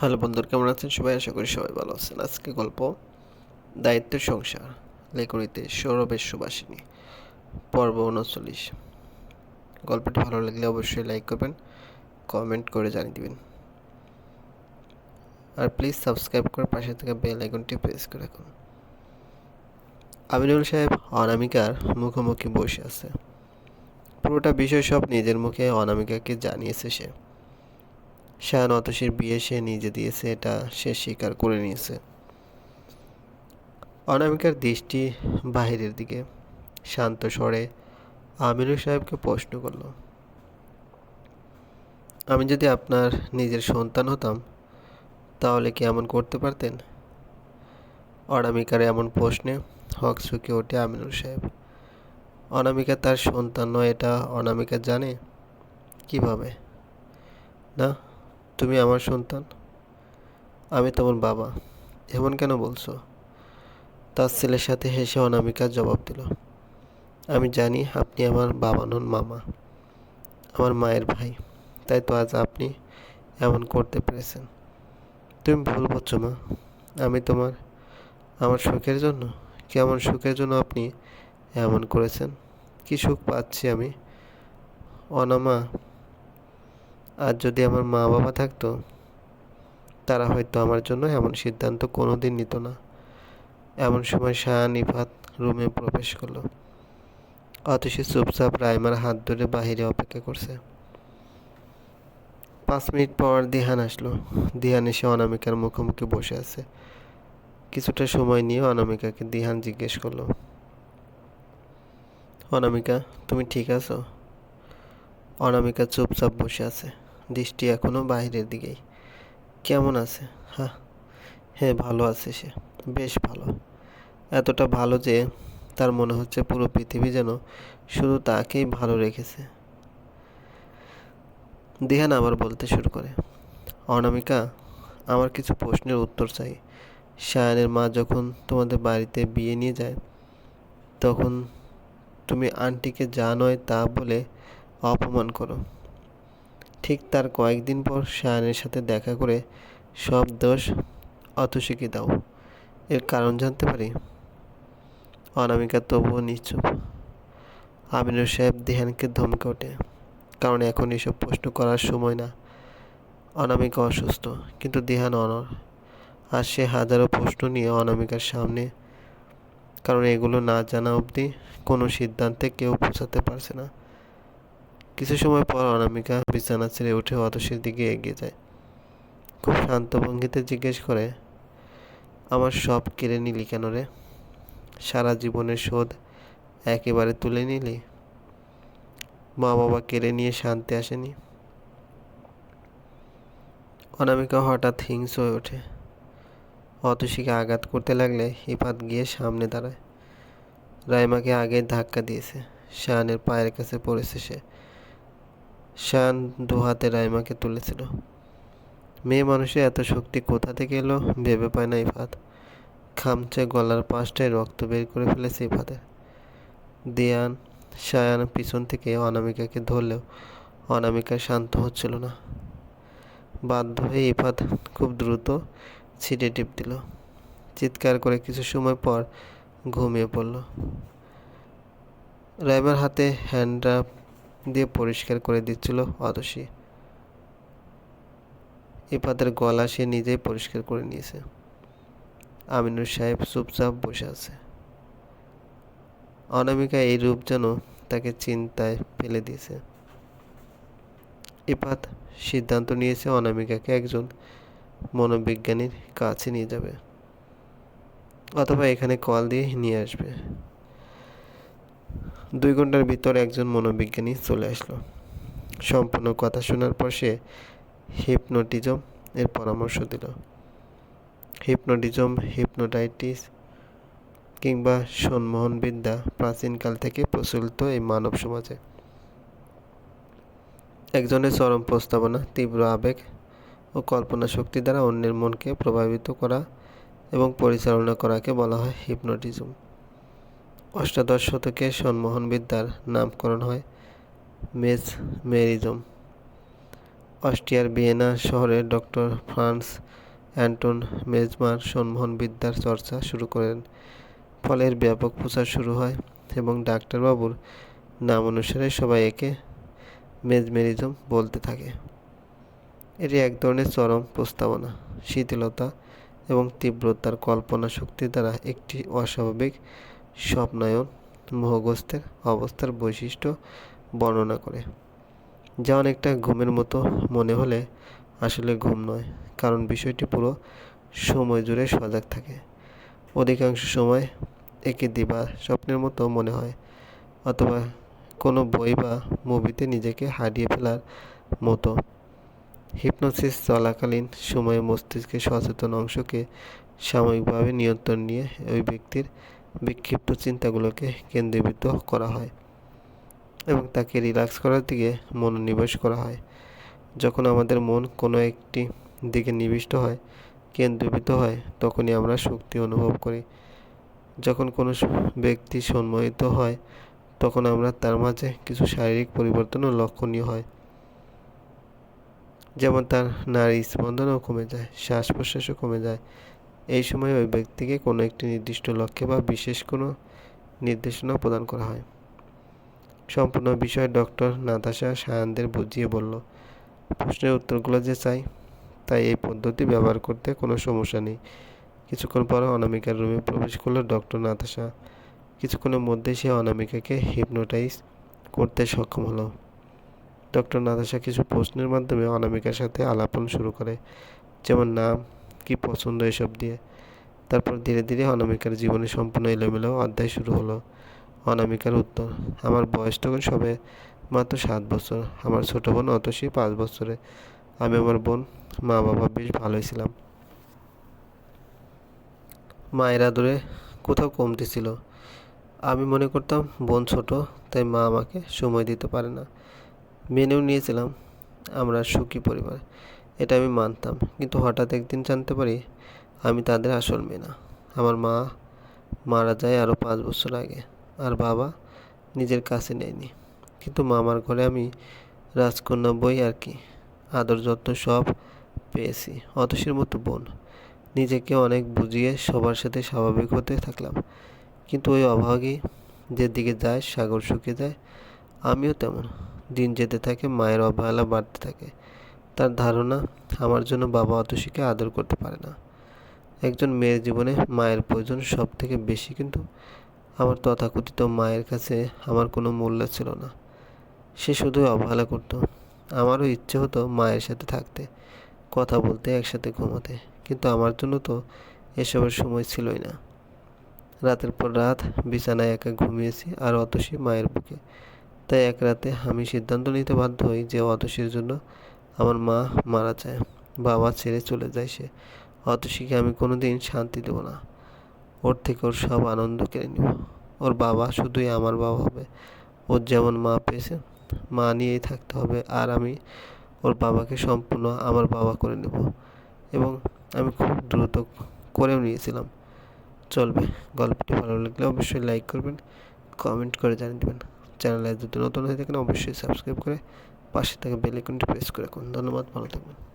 Hello বন্ধুরা, কেমন আছেন? সবাই আশা করি সবাই ভালো আছেন। আজকে গল্প দায়িত্বের সংসার, লেখনীতে সৌরভের সুবাসিনী পর্ব উনচল্লিশ। গল্পটি ভালো লাগলে অবশ্যই লাইক করবেন, কমেন্ট করে জানিয়ে দিবেন। আর প্লিজ সাবস্ক্রাইব করে পাশে থাকা বেল আইকনটি প্রেস করে রাখুন। আমিনুল সাহেব অনামিকার মুখোমুখি বসে আছে। পুরোটা বিষয় সব নিজের মুখে অনামিকাকে জানিয়েছে সে। শাহান অতসীর বিয়ে সে নিজে দিয়েছে, এটা সে স্বীকার করে নিয়েছে। অনামিকার দৃষ্টি বাহিরের দিকে শান্ত স্বরে আমিরুল সাহেবকে প্রশ্ন করল, আমি যদি আপনার নিজের সন্তান হতাম, তাহলে কি এমন করতে পারতেন? অনামিকার এমন প্রশ্নে হক চুকে ওঠে আমিনুল সাহেব। অনামিকা তার সন্তান নয়, এটা অনামিকা জানে? কীভাবে? না তুমি আমার সন্তান, আমি তোমার বাবা, এমন কেন বলছো? তার ছেলের সাথে হেসে অনামিকা জবাব দিল, আমি জানি আপনি আমার বাবা নন মামা, আমার মায়ের ভাই, তাই তো আজ আপনি এমন করতে পেরেছেন। তুমি ভুল বলছো মা, আমি তোমার, আমার সুখের জন্য, কেমন সুখের জন্য আপনি এমন করেছেন? কি সুখ পাচ্ছি আমি? অনামা আর যদি আমার মা বাবা থাকতো, তারা হয়তো আমার জন্য এমন সিদ্ধান্ত কোনো দিন নিত না। এমন সময় শাহান ইফাত রুমে প্রবেশ করল। অতসী চুপচাপ রাইমার হাত ধরে বাহিরে অপেক্ষা করছে। পাঁচ মিনিট পর দিহান আসলো। দিহান এসে অনামিকার মুখোমুখি বসে আছে। কিছুটা সময় নিয়ে অনামিকাকে দিহান জিজ্ঞেস করল, অনামিকা, তুমি ঠিক আছো? অনামিকা চুপচাপ বসে আছে। দৃষ্টি এখনও বাইরের দিকেই। কেমন আছে? হ্যাঁ হ্যাঁ ভালো আছে সে। বেশ ভালো। এতটা ভালো যে তার মনে হচ্ছে পুরো পৃথিবী যেন শুধু তাকেই ভালো রেখেছে। দিহান আবার বলতে শুরু করে, অনামিকা, আমার কিছু প্রশ্নের উত্তর চাই। শায়ানের মা যখন তোমাদের বাড়িতে বিয়ে নিয়ে যায়, তখন তুমি আন্টিকে যা নয় তা বলে অপমান করো। ঠিক তার কয়েকদিন পর শায়ানের সাথে দেখা করে সব দোষ অতসীকে দাও। এর কারণ জানতে পারি? অনামিকা তবুও নিশ্চুপ। আমিনুর সাহেব দিহানকে ধমকে ওঠে, কারণ এখন এসব প্রশ্ন করার সময় না। অনামিকা অসুস্থ, কিন্তু দেহান অনর। আর সে হাজারো প্রশ্ন নিয়ে অনামিকার সামনে, কারণ এগুলো না জানা অবধি কোনো সিদ্ধান্তে কেউ পৌঁছাতে পারছে না। কিছু সময় পর অনামিকা বিছানা ছেড়ে উঠে অতসীর দিকে এগিয়ে যায়। খুব শান্ত ভঙ্গিতে জিজ্ঞেস করে, আমার সব কেড়ে নিলি কেন রে? সারা জীবনের শোধ একেবারে তুলে নিলি? মা বাবা কেড়ে নিয়ে শান্তি আসেনি? অনামিকা হঠাৎ হিংস হয়ে ওঠে। অতসীকে আঘাত করতে লাগলে হিফাত গিয়ে সামনে দাঁড়ায়। রাইমাকে আগে ধাক্কা দিয়েছে। শাহানের পায়ের কাছে পড়েছে সে। শান দু হাতে রাইমাকে তুলেছিল। মেয়ে মানুষের এত শক্তি কোথা থেকে এলো ভেবে পায় না ইফাত। খামচে গলার পাশটায় রক্ত বের করে ফেলেছে ইফাতের। দেয়ান শায়ান পিছন থেকে অনামিকাকে ধরলেও অনামিকা শান্ত হচ্ছিল না। বাধ্য হয়ে ইফাত খুব দ্রুত ছিটে টিপ দিল। চিৎকার করে কিছু সময় পর ঘুমিয়ে পড়ল। রাইমার হাতে হ্যান্ড্রাপ দিয়ে পরিষ্কার করে দিচ্ছিল অদসী ইফাতের গলা সে নিজেই পরিষ্কার করে নিয়েছে। আমিনুর সাহেব চুপচাপ বসে আছে। অনামিকা এই রূপ যেন তাকে চিন্তায় ফেলে দিয়েছে। ইফাত সিদ্ধান্ত নিয়েছে অনামিকাকে একজন মনোবিজ্ঞানীর কাছে নিয়ে যাবে। অথবা এখানে কল দিয়ে নিয়ে আসবে। দুই ঘণ্টার ভিতর একজন মনোবিজ্ঞানী চলে আসলো। সম্পূর্ণ কথা শোনার পর সে হিপনোটিজম এর পরামর্শ দিল। হিপনোটিজম, হিপনোটাইটিস কিংবা সন্মোহন বিদ্যা প্রাচীনকাল থেকে প্রচলিত এই মানব সমাজে। একজনের চরম প্রস্তাবনা, তীব্র আবেগ ও কল্পনা শক্তি দ্বারা অন্যের মনকে প্রভাবিত করা এবং পরিচালনা করাকে বলা হয় হিপনোটিজম। অষ্টাদশ শতকে সন্মোহন বিদ্যার নামকরণ হয় মেজ মেরিজম। অস্ট্রিয়ার ভিয়েনা শহরে ডক্টর ফ্রান্স অ্যান্টন মেজমার সম্মোহন বিদ্যার চর্চা শুরু করেন। ফলে এর ব্যাপক প্রচার শুরু হয় এবং ডাক্তারবাবুর নাম অনুসারে সবাই একে মেজমেরিজম বলতে থাকে। এটি এক ধরনের চরম প্রস্তাবনা, শিথিলতা এবং তীব্রতার কল্পনা শক্তির দ্বারা একটি অস্বাভাবিক স্বপ্নায়ন মোহগ্রস্তের অবস্থার বৈশিষ্ট্য বর্ণনা করে। যা অনেকটা ঘুমের মতো মনে হলে আসলে ঘুম নয়, কারণ বিষয়টি পুরো সময় জুড়ে সজাগ থাকে। অধিকাংশ সময় একে দিবা স্বপ্নের মতো মনে হয়, অথবা কোনো বই বা মুভিতে নিজেকে হারিয়ে ফেলার মতো। হিপনোসিস চলাকালীন সময়ে মস্তিষ্কের সচেতন অংশকে সাময়িকভাবে নিয়ন্ত্রণ নিয়ে ওই ব্যক্তির বিক্ষিপ্ত চিন্তাগুলোকে কেন্দ্রীভূত করা হয় এবং তাকে রিল্যাক্স করার দিকে মনোনিবেশ করা হয়। যখন আমাদের মন কোনো একটি দিকে নিবিষ্ট হয়, কেন্দ্রীভূত হয়, তখনই আমরা শক্তি অনুভব করি। যখন কোনো ব্যক্তি সম্মোহিত হয়, তখন আমরা তার মাঝে কিছু শারীরিক পরিবর্তনও লক্ষণীয় হয়। যেমন তার নারী স্পন্দনও কমে যায়, শ্বাস প্রশ্বাসও কমে যায় এই সময় ওই ব্যক্তিকে কোনো একটি নির্দিষ্ট লক্ষ্যে বা বিশেষ কোনো নির্দেশনা প্রদান করা হয়। সম্পূর্ণ বিষয় ডক্টর নাতাশা সায়ানদের বুঝিয়ে বলল, প্রশ্নের উত্তরগুলো যে চাই, তাই এই পদ্ধতি ব্যবহার করতে কোনো সমস্যা নেই। কিছুক্ষণ পর অনামিকার রুমে প্রবেশ করল ডক্টর নাতাশা। কিছুক্ষণের মধ্যে সে অনামিকাকে হিপনোটাইজ করতে সক্ষম হলো। ডক্টর নাতাশা কিছু প্রশ্নের মাধ্যমে অনামিকার সাথে আলাপন শুরু করে, যেমন, নাম কি পছন্দ এসব দিয়ে? তারপর ধীরে ধীরে অনামিকার জীবনে সম্পূর্ণ এলোমেলো অধ্যায় শুরু হলো। অনামিকার উত্তর, আমার বয়স তখন সবে মাত্র সাত বছর। আমার ছোটো বোন অতসী পাঁচ বছরে। আমি আমার বোন মা বাবা বেশ ভালোই ছিলাম। মায়ের আদরে কোথাও কমতি ছিল। আমি মনে করতাম, বোন ছোট, তাই মা আমাকে সময় দিতে পারে না। মেনেও নিয়েছিলাম। আমরা সুখী পরিবার। এটা আমি মানতাম। কিন্তু হঠাৎ একদিন জানতে পারি আমি তাদের আসল মেয়ে না। আমার মা মারা যায় আরও পাঁচ বছর আগে। আর বাবা নিজের কাছে নেয়নি। কিন্তু মামার ঘরে আমি রাজকন্যা বই আর কি, আদর যত্ন সব পেয়েছি। অতসীর মতো বোন। নিজেকে অনেক বুঝিয়ে সবার সাথে স্বাভাবিক হতে থাকলাম। কিন্তু ওই অভাগী যেদিকে যায়, সাগর শুকিয়ে যায়, আমিও তেমন। দিন যেতে থাকে, মায়ের অবহেলা বাড়তে থাকে। তার ধারণা আমার জন্য বাবা অতসীকে আদর করতে পারে না। একজন মেয়ের জীবনে মায়ের প্রয়োজন সব থেকে বেশি কিন্তু আমার তথাকথিত মায়ের কাছে আমার কোনো মূল্য ছিল না। সে শুধুই অবহেলা করতো। আমারও ইচ্ছে হতো মায়ের সাথে থাকতে, কথা বলতে, একসাথে ঘুমোতে, কিন্তু আমার জন্য তো এসবের সময় ছিলই না। রাতের পর রাত বিছানায় একা ঘুমিয়েছি আর অতসী মায়ের বুকে। তাই এক রাতে আমি সিদ্ধান্ত নিতে বাধ্য হই যে অতসীর জন্য আমার মা মারা যায়, বাবা ছেড়ে চলে যায় সে। অতসীকে আমি কোনো দিন শান্তি দেবো না? ওর থেকে ওর সব আনন্দ কেড়ে নিব। ওর বাবা শুধুই আমার বাবা হবে। ওর যেমন মা পেয়েছে, মা নিয়েই থাকতে হবে আর আমি ওর বাবাকে সম্পূর্ণ আমার বাবা করে নেব। এবং আমি খুব দ্রুত করেও নিয়েছিলাম। চলবে। গল্পটি ভালো লাগলে অবশ্যই লাইক করবেন কমেন্ট করে জানিয়ে দেবেন। চ্যানেলে যদি নতুন হয়ে থাকেন অবশ্যই সাবস্ক্রাইব করে পাশে থাকা বেল আইকনটি প্রেস করে রাখুন। ধন্যবাদ ভালো থাকবেন।